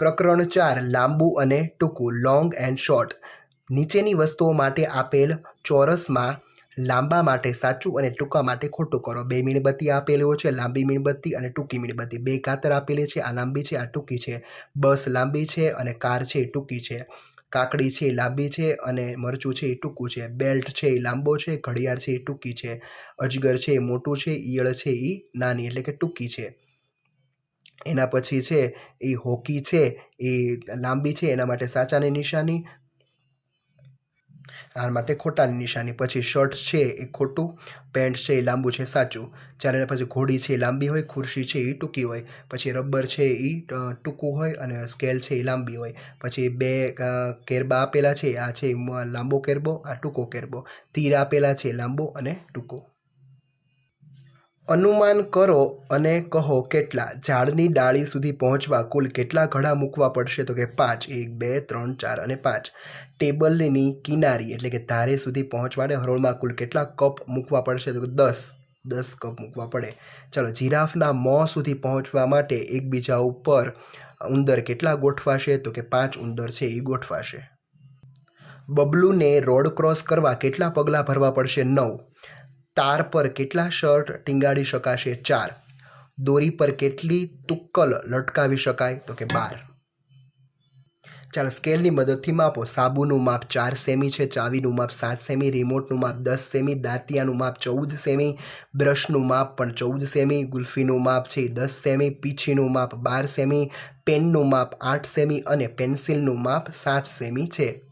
પ્રકરણ ચાર, લાંબુ અને ટૂંકું લોંગ એન્ડ શોર્ટ નીચેની વસ્તુઓ માટે આપેલ ચોરસમાં લાંબા માટે સાચું અને ટૂંકા માટે ખોટું કરો. બે મીણબત્તી આપેલો છે, લાંબી મીણબત્તી અને ટૂંકી મીણબત્તી. બે કાતર આપેલી છે, આ લાંબી છે, આ ટૂંકી છે. બસ લાંબી છે અને કાર છે, એ ટૂંકી છે. કાકડી છે, એ લાંબી છે અને મરચું છે, એ ટૂંકું છે. બેલ્ટ છે, એ લાંબો છે, ઘડિયાળ છે, એ ટૂંકી છે. અજગર છે, એ મોટું છે, ઈયળ છે એ નાની, એટલે કે ટૂંકી છે. એના પછી છે એ હોકી છે, એ લાંબી છે, એના માટે સાચાની નિશાની, આ માટે ખોટાની નિશાની, પછી શર્ટ છે એ ખોટું, પેન્ટ છે એ લાંબુ છે સાચું જ્યારે એના પછી ઘોડી છે એ લાંબી હોય, ખુરશી છે એ ટૂંકી હોય, પછી રબર છે એ ટૂંકું હોય અને સ્કેલ છે એ લાંબી હોય, પછી બે કેરબા આપેલા છે, આ છે લાંબો કેરબો, આ ટૂંકો કેરબો, તીર આપેલા છે લાંબો અને ટૂંકો. અનુમાન કરો અને કહો કેટલા. ઝાડની ડાળી સુધી પહોંચવા કુલ કેટલા ઘડા મૂકવા પડશે? તો કે પાંચ. એક, બે, ત્રણ, ચાર અને પાંચ. ટેબલની કિનારી એટલે કે ધારે સુધી પહોંચવાડે હરોળમાં કુલ કેટલા કપ મૂકવા પડશે? તો કે દસ. દસ કપ મૂકવા પડે. ચલો, જીરાફના મોં સુધી પહોંચવા માટે એકબીજા ઉપર ઉંદર કેટલા ગોઠવાશે? તો કે પાંચ ઉંદર છે, એ ગોઠવાશે. બબલુને રોડ ક્રોસ કરવા કેટલા પગલાં ભરવા પડશે? નવ. તાર પર કેટલા શર્ટ ટીંગાડી શકાશે? ચાર. દોરી પર કેટલી તુક્કલ લટકાવી શકાય? તો કે બાર. ચાલો, સ્કેલની મદદથી માપો. સાબુનું માપ ચાર સેમી છે, ચાવીનું માપ સાત સેમી, રિમોટનું માપ દસ સેમી, દાંતિયાનું માપ ચૌદ સેમી, બ્રશનું માપ પણ ચૌદ સેમી, ગુલ્ફીનું માપ છે દસ સેમી, પીંછીનું માપ બાર સેમી, પેનનું માપ આઠ સેમી અને પેન્સિલનું માપ સાત સેમી છે.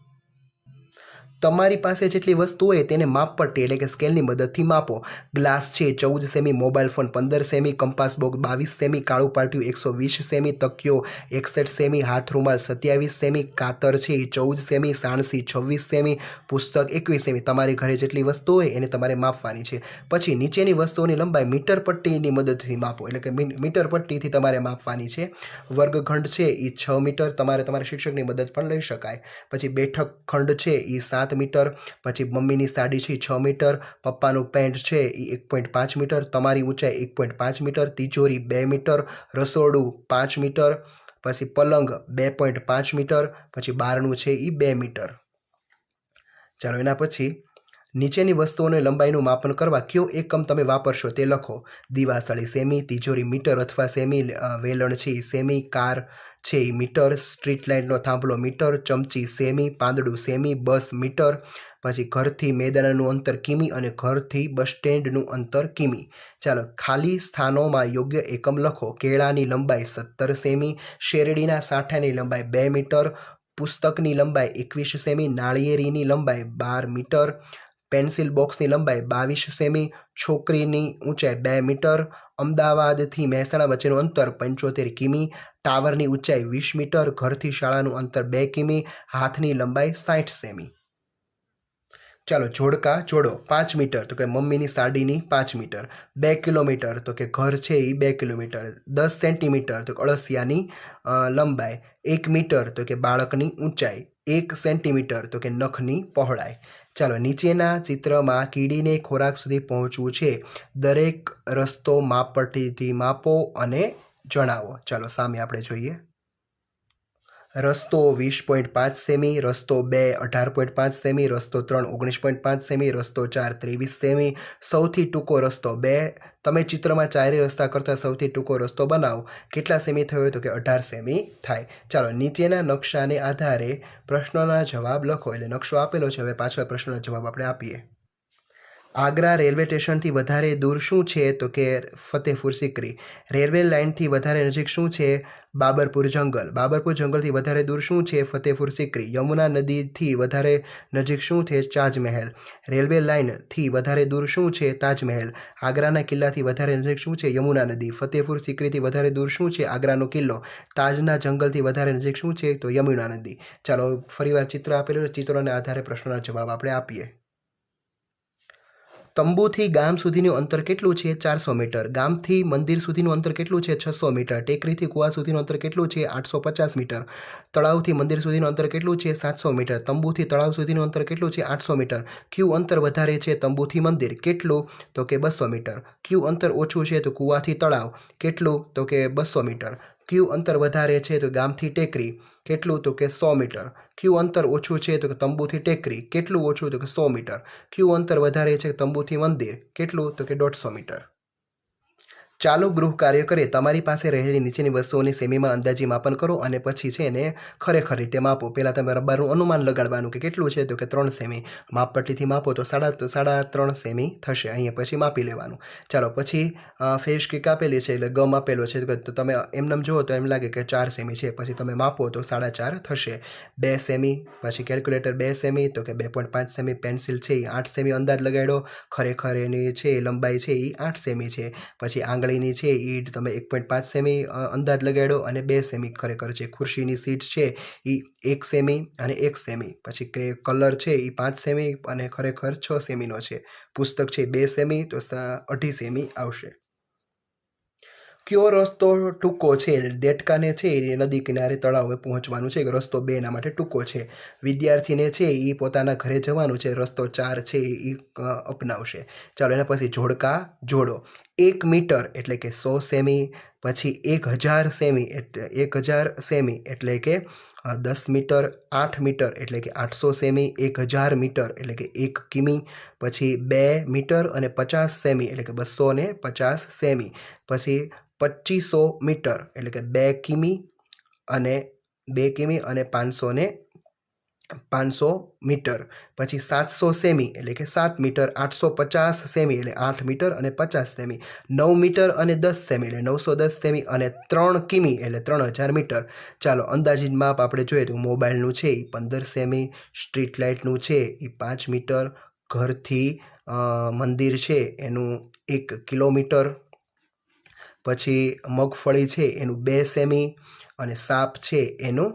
તમારી પાસે જેટલી વસ્તુ હોય તેને માપ પટ્ટી એટલે કે સ્કેલની મદદથી માપો. ગ્લાસ છે ચૌદ સેમી, મોબાઈલ ફોન પંદર સેમી, કંપાસ બોક્સ બાવીસ સેમી, કાળું પાટિયું એકસો વીસ સેમી, તકિયો એકસઠ સેમી, હાથ રૂમાલ સત્યાવીસ સેમી, કાતર છે એ ચૌદ સેમી, સાણસી છવ્વીસ સેમી, પુસ્તક એકવીસ સેમી. તમારી ઘરે જેટલી વસ્તુ હોય એને તમારે માપવાની છે. પછી નીચેની વસ્તુઓની લંબાઈ મીટર પટ્ટીની મદદથી માપો એટલે કે મીટર પટ્ટીથી તમારે માપવાની છે. વર્ગખંડ છે એ છ મીટર, તમારે તમારા શિક્ષકની મદદ પણ લઈ શકાય. પછી બેઠક ખંડ છે એ સાત મીટર, પછી મમ્મીની સાડી છે છ મીટર, પપ્પાનું પેન્ટ છે એ એક પોઈન્ટ પાંચ મીટર, તમારી ઊંચાઈ એક પોઈન્ટ પાંચ મીટર, તિજોરી બે મીટર, રસોડું પાંચ મીટર, પછી પલંગ બે પોઈન્ટ પાંચ મીટર, પછી બારણું છે એ બે મીટર. ચાલો એના પછી નીચેની વસ્તુઓને લંબાઈનું માપન કરવા કયો એકમ તમે વાપરશો તે લખો. દિવાસળી સેમી, તિજોરી મીટર અથવા સેમી વેલણ છે સેમી, કાર છે. મીટર, સ્ટ્રીટ લાઇટનો થાંભલો મીટર, ચમચી સેમી, પાંદડું સેમી, બસ મીટર, પછી ઘરથી મેદાનનું અંતર કિમી અને ઘરથી બસ સ્ટેન્ડનું અંતર કિમી. ચાલો, ખાલી સ્થાનોમાં યોગ્ય એકમ લખો. કેળાની લંબાઈ સત્તર સેમી, શેરડીના સાંઠાની લંબાઈ બે મીટર, પુસ્તકની લંબાઈ એકવીસ સેમી, નાળિયેરીની લંબાઈ બાર મીટર, પેન્સિલ બોક્સની લંબાઈ બાવીસ સેમી, છોકરીની ઊંચાઈ બે મીટર અમદાવાદથી મહેસાણા વચ્ચેનું અંતર પંચોતેર કિમી, ટાવરની ઊંચાઈ વીસ મીટર, ઘરથી શાળાનું અંતર બે કિમી, હાથની લંબાઈ સાઠ સેમી. ચાલો જોડકા જોડો, પાંચ મીટર, તો કે મમ્મીની સાડીની પાંચ મીટર. બે કિલોમીટર, તો કે ઘર છે એ બે કિલોમીટર. દસ સેન્ટીમીટર, તો કે અળસિયાની લંબાઈ એક મીટર, તો કે બાળકની ઊંચાઈ. એક સેન્ટીમીટર, તો કે નખની પહોળાઈ. ચાલો, નીચેના ચિત્રમાં કીડીને ખોરાક સુધી પહોંચવું છે. દરેક રસ્તો માપપટ્ટીથી માપો અને જણાવો. ચાલો, સામે આપણે જોઈએ. રસ્તો વીસ પોઈન્ટ પાંચ સેમી, રસ્તો બે અઢાર પોઈન્ટ પાંચ સેમી, રસ્તો ત્રણ ઓગણીસ પોઈન્ટ પાંચ સેમી, રસ્તો ચાર ત્રેવીસ સેમી. સૌથી ટૂંકો રસ્તો બે. તમે ચિત્રમાં ચારે રસ્તા કરતાં સૌથી ટૂંકો રસ્તો બનાવો. કેટલા સેમી થયો તો કે અઢાર સેમી થાય. ચાલો, નીચેના નકશાને આધારે પ્રશ્નોના જવાબ લખો. એટલે નકશો આપેલો છે. હવે પાછળ પ્રશ્નોના જવાબ આપણે આપીએ. આગ્રા રેલવે સ્ટેશનથી વધારે દૂર શું છે તો કે ફતેહપુર સિકરી. રેલવે લાઇનથી વધારે નજીક શું છે? બાબરપુર જંગલ. બાબરપુર જંગલથી વધારે દૂર શું છે? ફતેહપુર સિકરી. યમુના નદીથી વધારે નજીક શું છે? તાજમહેલ. રેલવે લાઇનથી વધારે દૂર શું છે? તાજમહેલ. આગ્રાના કિલ્લાથી વધારે નજીક શું છે? યમુના નદી. ફતેહપુર સિકરીથી વધારે દૂર શું છે? આગ્રાનો કિલ્લો. તાજના જંગલથી વધારે નજીક શું છે? તો યમુના નદી. ચાલો ફરીવાર ચિત્ર આપેલું ચિત્રોના આધારે પ્રશ્નોના જવાબ આપણે આપીએ. તંબુથી ગામ સુધીનું અંતર કેટલું છે? ચારસો મીટર. ગામથી મંદિર સુધીનું અંતર કેટલું છે? છસો મીટર. ટેકરીથી કુવા સુધીનું અંતર કેટલું છે? આઠસો પચાસ મીટર. તળાવથી મંદિર સુધીનું અંતર કેટલું છે? સાતસો મીટર. તંબુથી તળાવ સુધીનું અંતર કેટલું છે? આઠસો મીટર. ક્યુ અંતર વધારે છે? તંબુથી મંદિર કેટલું? તો કે બસો મીટર. ક્યુ અંતર ઓછું છે? તો કુવાથી તળાવ કેટલું? તો કે બસો મીટર. કયું અંતર વધારે છે તો ગામથી ટેકરી, કેટલું તો કે સો મીટર. ક્યુ અંતર ઓછું છે તો કે તંબુથી ટેકરી, કેટલું ઓછું તો કે સો મીટર. ક્યુ અંતર વધારે છે તંબુથી મંદિર, કેટલું તો કે દોઢસો મીટર. ચાલો ગૃહ કાર્ય કરીએ. તમારી પાસે રહેલી નીચેની વસ્તુઓની સેમીમાં અંદાજી માપન કરો અને પછી છે એને ખરેખર રીતે માપો. પહેલાં તમે રબારનું અનુમાન લગાડવાનું કે કેટલું છે તો કે ત્રણ સેમી. માપપટ્ટીથી માપો તો સાડા સાડા ત્રણ સેમી થશે. અહીંયા પછી માપી લેવાનું. ચાલો પછી ફેસ કિક આપેલી છે એટલે ગમ આપેલો છે. તો તમે એમનેમ જુઓ તો એમ લાગે કે ચાર સેમી છે. પછી તમે માપો તો સાડા ચાર થશે. બે સેમી, પછી કેલ્ક્યુલેટર બે સેમી તો કે બે પોઈન્ટ પાંચ સેમી. પેન્સિલ છે એ આઠ સેમી અંદાજ લગાડ્યો. ખરેખર એની છે લંબાઈ છે એ આઠ સેમી છે. પછી આંગળીની છે એ તમે એક પોઈન્ટ પાંચ સેમી અંદાજ લગાડ્યો અને બે સેમી ખરેખર છે ખુરશીની સીટ છે એ એક સેમી અને એક સેમી. પછી કલર છે એ પાંચ સેમી અને ખરેખર છ સેમીનો છે. પુસ્તક છે બે સેમી તો અઢી સેમી આવશે. કયો રસ્તો ટૂંકો છે? દેડકાને છે એ નદી કિનારે તળાવે પહોંચવાનું છે. રસ્તો બે એના માટે ટૂંકો છે. વિદ્યાર્થીને છે એ પોતાના ઘરે જવાનું છે. રસ્તો ચાર છે એ અપનાવશે. ચાલો એના પછી જોડકા જોડો. એક મીટર એટલે કે સો સેમી પછી એક હજાર સેમી એટલે એક હજાર સેમી એટલે કે દસ મીટર આઠ મીટર એટલે કે આઠસો સેમી, એક હજાર મીટર એટલે કે એક કિમી, પછી બે મીટર અને પચાસ સેમી એટલે કે બસો ને પચાસ સેમી, પછી પચીસો મીટર એટલે કે બે કિમી અને, બે કિમી અને પાંચસો ને પાંચસો મીટર, પછી સાતસો સેમી, એટલે કે સાત મીટર, આઠસો પચાસ સેમી, એટલે આઠ મીટર અને પચાસ સેમી, નવ મીટર અને દસ સેમી, એટલે નવસો દસ સેમી અને ત્રણ કિમી, એટલે ત્રણ હજાર મીટર. ચાલો, અંદાજિત માપ આપણે જોઈએ તો મોબાઈલનું છે એ પંદર સેમી, સ્ટ્રીટ લાઇટનું છે એ પાંચ મીટર, ઘરથી મંદિર છે એનું એક કિલોમીટર, પછી મગફળી છે એનું બે સેમી અને સાપ છે એનું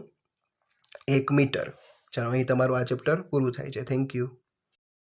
એક મીટર. ચાલો અહીં તમારું આ ચેપ્ટર પૂરું થાય છે. Thank you